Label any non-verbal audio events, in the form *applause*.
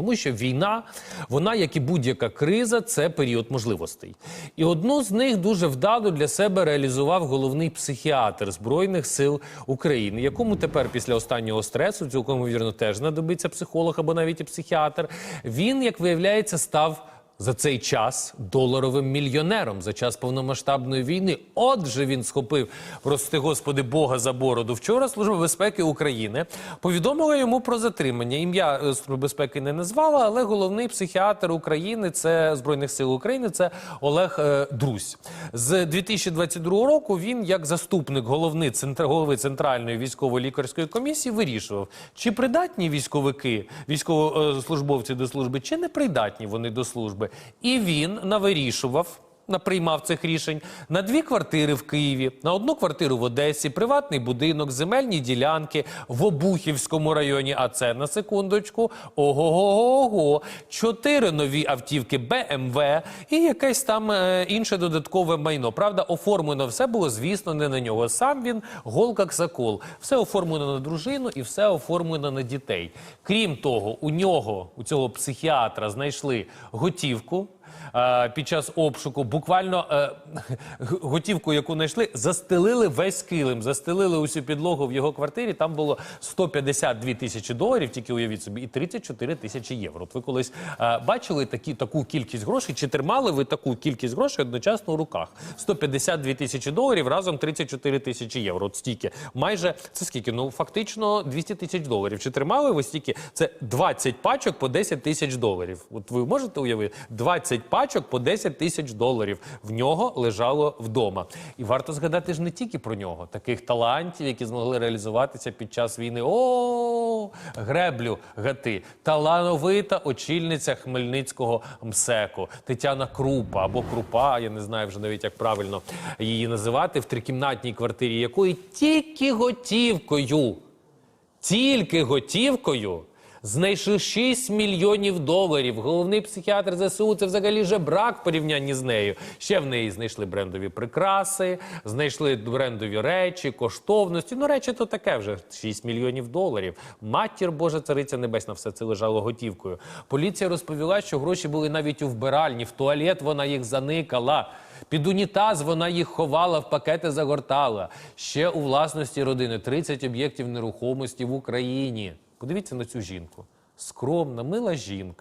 Тому що війна, вона, як і будь-яка криза, це період можливостей. І одну з них дуже вдало для себе реалізував головний психіатр Збройних сил України, якому тепер після останнього стресу, цілком вірно, теж знадобиться психолог або навіть і психіатр. Він, як виявляється, став. За цей час доларовим мільйонером за час повномасштабної війни. Отже, він схопив, прости господи, Бога за бороду. Вчора Служба безпеки України повідомила йому про затримання. Ім'я е, Служби безпеки не назвала, але головний психіатр України це збройних сил України. Це Олег е, Друзь. З 2022 року він, як заступник головни центр, голови центральної військово-лікарської комісії, вирішував, чи придатні військовики, військовослужбовці до служби, чи не придатні вони до служби. І він навирішував. Наприймав цих рішень на дві квартири в Києві, на одну квартиру в Одесі, приватний будинок, земельні ділянки в Обухівському районі. А це на секундочку. Ого-го-го, чотири нові автівки БМВ і якесь там е, інше додаткове майно. Правда, оформлено все було, звісно, не на нього. Сам він голка ксакол. Все оформлено на дружину і все оформлено на дітей. Крім того, у нього, у цього психіатра, знайшли готівку. Е, Під час обшуку буквально е, *laughs* готівку, яку знайшли, застелили весь килим, застелили усю підлогу в його квартирі. Там було 152 тисячі доларів, тільки уявіть собі, і 34 тисячі євро. От ви колись е, бачили такі, таку кількість грошей, чи тримали ви таку кількість грошей одночасно у руках? 152 тисячі доларів разом 34 тисячі євро. От стільки. Майже це скільки? Ну фактично 200 тисяч доларів. Чи тримали ви стільки? Це 20 пачок по 10 тисяч доларів. От ви можете уявити? 20 пачок по 10 тисяч доларів в нього лежало вдома. І варто згадати ж не тільки про нього, таких талантів, які змогли реалізуватися під час війни. О, греблю гати, талановита очільниця Хмельницького МСЕКу Тетяна Крупа або Крупа, я не знаю вже навіть як правильно її називати, в трикімнатній квартирі якої тільки готівкою тільки готівкою знайшли 6 мільйонів доларів. Головний психіатр ЗСУ це взагалі же брак в порівнянні з нею. Ще в неї знайшли брендові прикраси, знайшли брендові речі, коштовності. Ну, речі то таке вже 6 мільйонів доларів. Матір Божа цариця небесна, все це лежало готівкою. Поліція розповіла, що гроші були навіть у вбиральні, в туалет вона їх заникала. Під унітаз вона їх ховала, в пакети загортала. Ще у власності родини 30 об'єктів нерухомості в Україні. Подивіться на цю жінку. Скромна, мила жінка.